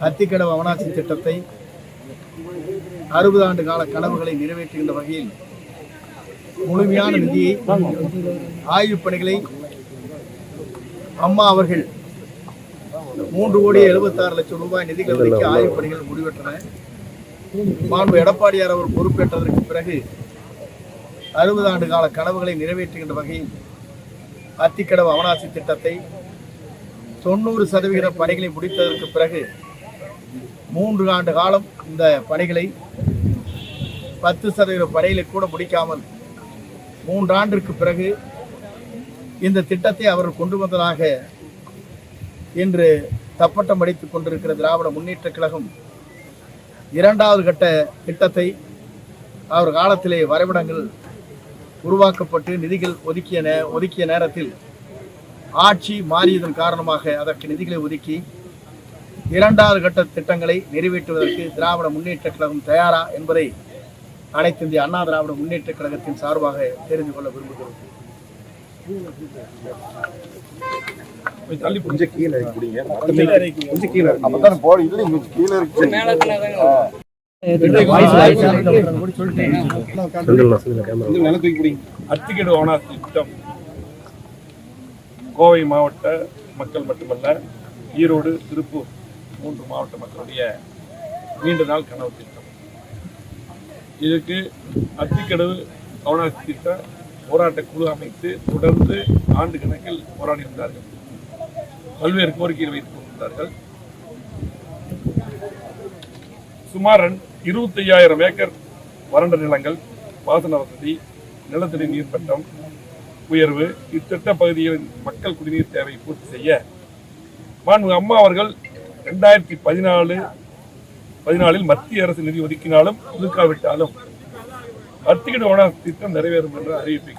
அத்திக்கடவு அவனாசி திட்டத்தை அறுபது ஆண்டு கால கனவுகளை நிறைவேற்றுகின்ற வகையில் முழுமையான நிதியை ஆய்வுப் பணிகளை அம்மா அவர்கள் மூன்று கோடி எழுபத்தாறு லட்சம் ரூபாய் நிதிகள் ஒதுக்கி ஆய்வுப் பணிகள் முடிவெற்றன. மாண்பு எடப்பாடியார் அவர் பொறுப்பேற்றதற்கு பிறகு அறுபது ஆண்டு கால கனவுகளை நிறைவேற்றுகின்ற வகையில் அத்திக்கடவு அவனாசி திட்டத்தை தொண்ணூறு சதவிகித பணிகளை முடித்ததற்கு பிறகு மூன்று ஆண்டு காலம் இந்த பணிகளை பத்து சதவீத பணிகளை கூட முடிக்காமல் மூன்றாண்டிற்கு பிறகு இந்த திட்டத்தை அவர் கொண்டு வந்ததாக இன்று தப்பட்டம் அடித்துக் கொண்டிருக்கிற திராவிட முன்னேற்ற கழகம் இரண்டாவது கட்ட திட்டத்தை அவர் காலத்திலே வரைபடங்கள் உருவாக்கப்பட்டு நிதிகள் ஒதுக்கிய நே ஒதுக்கிய நேரத்தில் ஆட்சி மாறியதன் காரணமாக அதற்கு நிதிகளை ஒதுக்கி இரண்டாவது கட்ட திட்டங்களை நிறைவேற்றுவதற்கு திராவிட முன்னேற்றக் கழகம் தயாரா என்பதை அனைத்து இந்திய அண்ணா திராவிட முன்னேற்றக் கழகத்தின் சார்பாக தெரிந்து கொள்ள விரும்புகிறோம். அத்திக்கடு ஓனார் திட்டம். கோவை மாவட்ட மக்கள் மட்டுமல்ல ஈரோடு திருப்பூர் மூன்று மாவட்ட மக்களுடைய நீண்ட நாள் கனவு திட்டம். இதுக்கு அத்திக்கடவு கவனாசி திட்ட போராட்ட குழு அமைத்து தொடர்ந்து ஆண்டு கணக்கில் போராடி வந்தார்கள். பல்வேறு கோரிக்கைகள் வைத்துக் கொண்டிருந்தார்கள். சுமார் இருபத்தையாயிரம் ஏக்கர் வறண்ட நிலங்கள் பாசன வசதி நிலத்தடி நீர் பட்டம் உயர்வு இத்திட்ட பகுதிகளின் மக்கள் குடிநீர் தேவையை பூர்த்தி செய்ய மாண்பு அம்மா அவர்கள் ரெண்டாயிரத்தி பதினாலு பதினாலில் மத்திய அரசு நிதி ஒதுக்கினாலும் ஒதுக்காவிட்டாலும் அத்திகட ஓனார் திட்டம் நிறைவேறும் என்ற அறிவிப்பை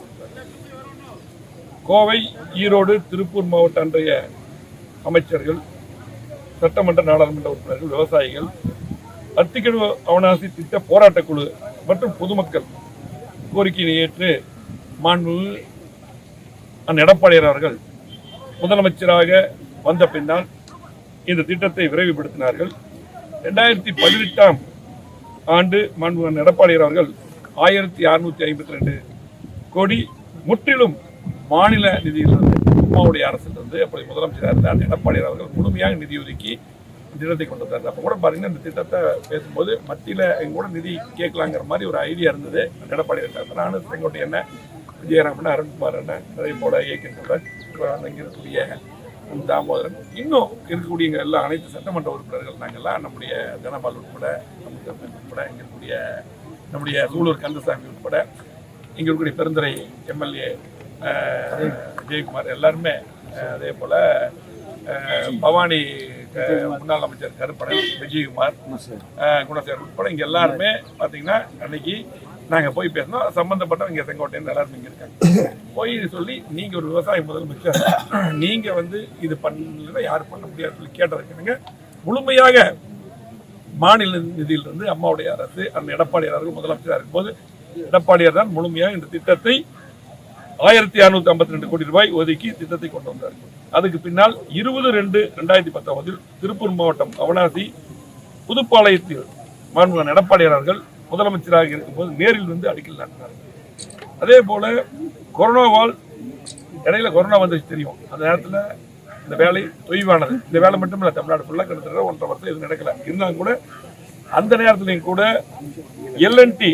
கோவை ஈரோடு திருப்பூர் மாவட்ட அன்றைய அமைச்சர்கள் சட்டமன்ற நாடாளுமன்ற உறுப்பினர்கள் விவசாயிகள் அத்திக்கடு அவனாசி திட்ட போராட்டக் குழு மற்றும் பொதுமக்கள் கோரிக்கையை ஏற்று மாண்பு அண்ணன் எடப்பாடியார் அவர்கள் முதலமைச்சராக வந்த பின்னால் இந்த திட்டத்தை விரைவுபடுத்தினார்கள். ரெண்டாயிரத்தி பதினெட்டாம் ஆண்டு மாண்பு அண்ணன் எடப்பாடியார் அவர்கள் ஆயிரத்தி அறுநூத்தி ஐம்பத்தி ரெண்டு கோடி முற்றிலும் மாநில நிதியிலிருந்து அம்மாவுடைய அரசிலிருந்து அப்படி முதலமைச்சராக இருந்தார். அந்த எடப்பாடியார் அவர்கள் முழுமையாக நிதி ஒதுக்கி இந்த திட்டத்தை கொண்டு வந்தார். அப்போ கூட பார்த்தீங்கன்னா இந்த திட்டத்தை பேசும்போது மத்தியில் எங்க கூட நிதி கேட்கலாங்கிற மாதிரி ஒரு ஐடியா இருந்தது. அந்த எடப்பாடி இருக்காங்க நானும் செங்கோட்டை என்ன விஜயராமன் அருண்குமார் என்ன அதே போல ஏகேந்திரன் இங்கே இருக்கக்கூடிய தாமோதரன். இன்னும் இருக்கக்கூடிய இங்க எல்லா அனைத்து சட்டமன்ற உறுப்பினர்கள் நாங்கள்லாம் நம்முடைய தனபால் உட்பட நம்முடைய உட்பட இங்கே இருக்கக்கூடிய நம்முடைய சூலூர் கந்தசாமி உட்பட இங்கே இருக்கக்கூடிய பெருந்துறை எம்எல்ஏ ஜெயக்குமார் எல்லாருமே அதே போல பவானி முன்னாள் அமைச்சர் கருப்பணன் விஜயகுமார் குணசேகர் உட்பட இங்கே எல்லாருமே பார்த்தீங்கன்னா அன்னைக்கு நாங்கள் போய் பேசினோம். சம்மந்தப்பட்டவங்க இங்கே செங்கோட்டையில எல்லாரும் இங்கே இருக்காங்க. போய் சொல்லி நீங்கள் ஒரு விவசாய முதலமைச்சர் நீங்கள் வந்து இது பண்ணலைன்னா யார் பண்ண முடியாது சொல்லி கேட்டதுக்கு முழுமையாக மாநில நிதியிலிருந்து அம்மாவுடைய அரசு அந்த எடப்பாடியார் அவர்கள் முதலமைச்சராக இருக்கும்போது எடப்பாடியார் தான் முழுமையாக இந்த திட்டத்தை ஆயிரத்தி அறுநூத்தி ஐம்பத்தி ரெண்டு கோடி ரூபாய் ஒதுக்கி திட்டத்தை கொண்டு வந்தார். அதுக்கு பின்னால் இருபது ரெண்டு ரெண்டாயிரத்தி பத்தொன்பதில் திருப்பூர் மாவட்டம் அவனாசி புதுப்பாளையத்தில் மாண்புகள் எடப்பாடியார் அவர்கள் முதலமைச்சராக இருக்கும்போது நேரில் வந்து அடிக்கல் நடத்தினார் அதே போல கொரோனாவால் இடையில கொரோனா வந்துச்சு தெரியும். அந்த நேரத்தில் இந்த வேலை தொய்வானது. இந்த வேலை மட்டும் இல்லை தமிழ்நாடு ஃபுல்லாக கிட்டத்தட்ட ஒன்றரை வருஷம் இது நடக்கல. இருந்தாலும் கூட அந்த நேரத்திலையும் கூட எல்என்டி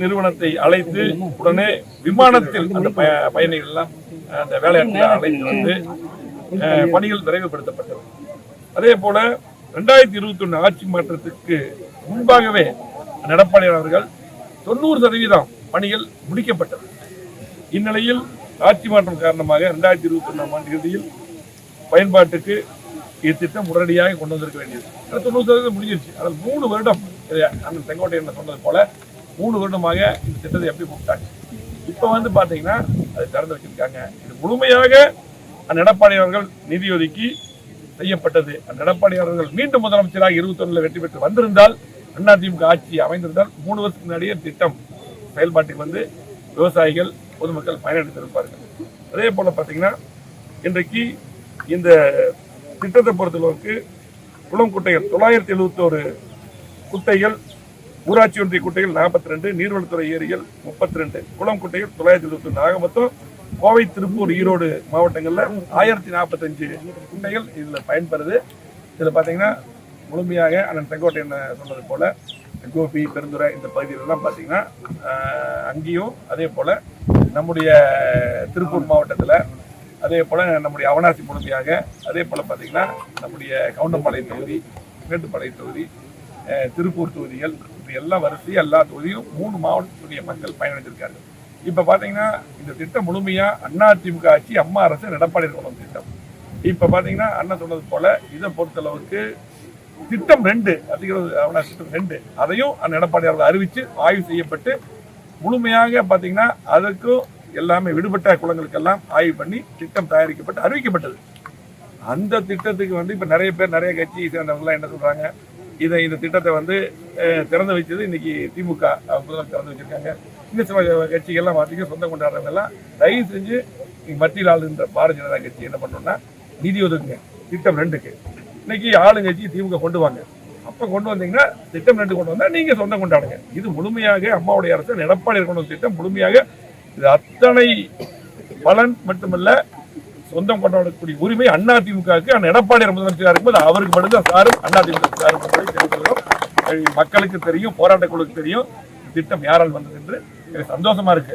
நிறுவனத்தை அழைத்து உடனே விமானத்தில் அந்த பயணிகள் எல்லாம் அந்த வேலையாட்களை அழைத்து வந்து பணிகள் விரைவுபடுத்தப்பட்டது. அதே போல ரெண்டாயிரத்தி இருபத்தி ஒன்று ஆட்சி மாற்றத்துக்கு முன்பாகவே எடப்பாடியார் அவர்கள் தொண்ணூறு சதவீதம் பணிகள் முடிக்கப்பட்டது. இந்நிலையில் ஆட்சி மாற்றம் காரணமாக ரெண்டாயிரத்தி இருபத்தி ஒன்றாம் ஆண்டு இறுதியில் பயன்பாட்டுக்கு இத்திட்டம் உடனடியாக கொண்டு வந்திருக்க வேண்டியது. தொண்ணூறு சதவீதம் முடிஞ்சிருச்சு. அதில் மூணு வருடம் அண்ணன் செங்கோட்டையன் சொன்னது போல மூணு வருடமாக இந்த திட்டத்தை எப்படி கொடுத்தாங்க இப்போ வந்து பார்த்தீங்கன்னா அது திறந்து வச்சிருக்காங்க. இது முழுமையாக அந்த எடப்பாடி அவர்கள் நிதி ஒதுக்கி செய்யப்பட்டது. அந்த எடப்பாடி அவர்கள் மீண்டும் முதலமைச்சராக இருபத்தொன்னில் வெற்றி பெற்று வந்திருந்தால் அண்ணா திமுக ஆட்சி அமைந்திருந்தால் மூணு வருஷத்துக்கு முன்னாடியே திட்டம் செயல்பாட்டுக்கு வந்து விவசாயிகள் பொதுமக்கள் பயனடைந்திருப்பார்கள். அதே போல் பார்த்தீங்கன்னா இன்றைக்கு இந்த திட்டத்தை பொறுத்தளவுக்கு குளம் குட்டைகள் தொள்ளாயிரத்தி எழுபத்தோரு குட்டைகள் ஊராட்சி ஒன்றிய குட்டைகள் நாற்பத்தி ரெண்டு நீர்வளத்துறை ஏரிகள் முப்பத்தி ரெண்டு குளம் குட்டைகள் தொள்ளாயிரத்தி எழுபத்தி ஆக மொத்தம் கோவை திருப்பூர் ஈரோடு மாவட்டங்களில் ஆயிரத்தி நாற்பத்தஞ்சு குட்டைகள் இதில் பயன்பெறுது இதில் பார்த்தீங்கன்னா முழுமையாக அண்ணன் செங்கோட்டையன் சொன்னது போல கோபி பெருந்துறை இந்த பகுதியிலலாம் பார்த்தீங்கன்னா அங்கேயும் அதே போல் நம்முடைய திருப்பூர் மாவட்டத்தில் அதே போல் நம்முடைய அவனாசி முழுமையாக அதே போல் பார்த்தீங்கன்னா நம்முடைய கவுண்டம்பாளையம் தொகுதி மேட்டுப்பாளையம் தொகுதி திருப்பூர் தொகுதிகள் இப்படி எல்லா வரிசையும் எல்லா தொகுதியும் மூணு மாவட்டத்துடைய மக்கள் பயனடைஞ்சிருக்கார்கள். இப்போ பார்த்தீங்கன்னா இந்த திட்டம் முழுமையாக அதிமுக ஆட்சி அம்மா அரசு எடப்பாடி கொண்டு திட்டம். இப்போ பார்த்தீங்கன்னா அண்ணன் சொன்னது போல் இதை பொறுத்தளவுக்கு திட்டம் ரெண்டு அப்படிங்கிறது அவனா திட்டம் ரெண்டு. அதையும் அந்த எடப்பாடி அவர்கள் அறிவித்து ஆய்வு செய்யப்பட்டு முழுமையாக பார்த்தீங்கன்னா அதற்கும் எல்லாமே விடுபட்ட குளங்களுக்கெல்லாம் ஆய்வு பண்ணி திட்டம் தயாரிக்கப்பட்டு அறிவிக்கப்பட்டது. அந்த திட்டத்துக்கு வந்து இப்போ நிறைய பேர் நிறைய கட்சியை சேர்ந்தவங்கலாம் என்ன சொல்கிறாங்க இதை இந்த திட்டத்தை வந்து திறந்து வச்சது இன்னைக்கு திமுக முதல்வர் திறந்து வச்சிருக்காங்க. இன்னும் சில கட்சிகள்லாம் பார்த்தீங்கன்னா சொந்தம் கொண்டாடுறவங்க எல்லாம் தயவு செஞ்சு மத்தியில் ஆளுன்ற பாரதிய ஜனதா கட்சி என்ன பண்ணணும்னா நிதி ஒதுக்குங்க. திட்டம் ரெண்டுக்கு. இன்னைக்கு ஆளுங்கட்சி திமுக கொண்டு வாங்க. அப்போ கொண்டு வந்தீங்கன்னா திட்டம் ரெண்டு கொண்டு வந்தால் நீங்கள் சொந்தம் கொண்டாடுங்க. இது முழுமையாக அம்மாவுடைய அரசு எடப்பாடி கொண்டு வந்த திட்டம் முழுமையாக இது அத்தனை பலன் மட்டுமல்ல சொந்தம் கொண்டாடக்கூடிய உரிமை அண்ணா திமுகவுக்கு அந்த எடப்பாடி முதலமைச்சராக இருக்கும்போது அவருக்கு மட்டும்தான் சாரும் அண்ணா திமுக சாரும் மக்களுக்கு தெரியும் போராட்ட குழுக்கு தெரியும். திட்டம் யாரால் வந்தது என்று சந்தோஷமா இருக்கு.